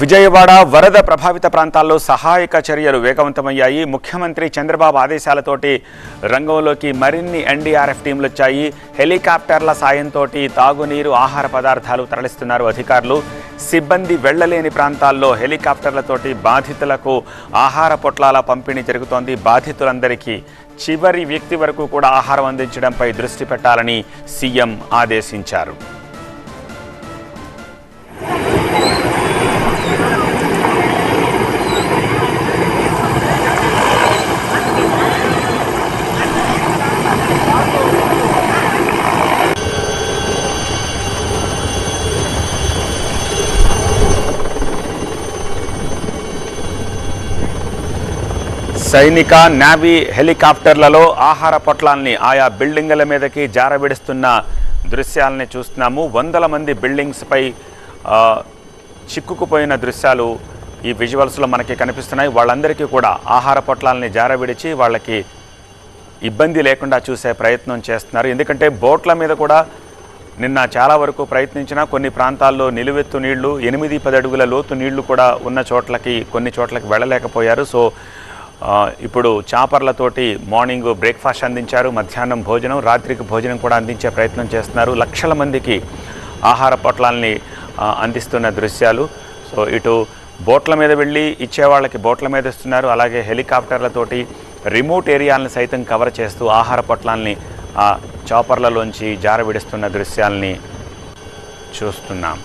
విజయవాడ వరద ప్రభావిత ప్రాంతాల్లో సహాయక చర్యలు వేగవంతమయ్యాయి. ముఖ్యమంత్రి చంద్రబాబు ఆదేశాలతోటి రంగంలోకి మరిన్ని ఎన్డీఆర్ఎఫ్ టీంలు వచ్చాయి హెలికాప్టర్ల సాయంతో తాగునీరు ఆహార పదార్థాలు తరలిస్తున్నారు అధికారులు. సిబ్బంది వెళ్ళలేని ప్రాంతాల్లో హెలికాప్టర్లతోటి బాధితులకు ఆహార పొట్లాల పంపిణీ జరుగుతోంది. బాధితులందరికీ చివరి వ్యక్తి వరకు కూడా ఆహారం అందించడంపై దృష్టి పెట్టాలని సీఎం ఆదేశించారు. సైనిక నావీ హెలికాప్టర్లలో ఆహార పొట్లాల్ని ఆయా బిల్డింగుల మీదకి జారబిడుస్తున్న దృశ్యాలని చూస్తున్నాము. వందల మంది బిల్డింగ్స్పై చిక్కుకుపోయిన దృశ్యాలు ఈ విజువల్స్లో మనకి కనిపిస్తున్నాయి. వాళ్ళందరికీ కూడా ఆహార పొట్లాలని జారబిడిచి వాళ్ళకి ఇబ్బంది లేకుండా చూసే ప్రయత్నం చేస్తున్నారు. ఎందుకంటే బోట్ల మీద కూడా నిన్న చాలా వరకు ప్రయత్నించినా కొన్ని ప్రాంతాల్లో నిలువెత్తు నీళ్ళు ఎనిమిది పది అడుగుల లోతు నీళ్ళు కూడా ఉన్న చోట్లకి కొన్ని చోట్లకి వెళ్ళలేకపోయారు. సో ఇప్పుడు చాపర్లతోటి మార్నింగ్ బ్రేక్ఫాస్ట్ అందించారు మధ్యాహ్నం భోజనం రాత్రికి భోజనం కూడా అందించే ప్రయత్నం చేస్తున్నారు. లక్షల మందికి ఆహార పొట్లాల్ని అందిస్తున్న దృశ్యాలు. సో ఇటు బోట్ల మీద వెళ్ళి ఇచ్చే వాళ్ళకి బోట్ల మీద ఇస్తున్నారు అలాగే హెలికాప్టర్లతోటి రిమోట్ ఏరియాలను సైతం కవర్ చేస్తూ ఆహార పొట్లాల్ని ఆ చాపర్లలోంచి జారవిడుస్తున్న దృశ్యాల్ని చూస్తున్నాం.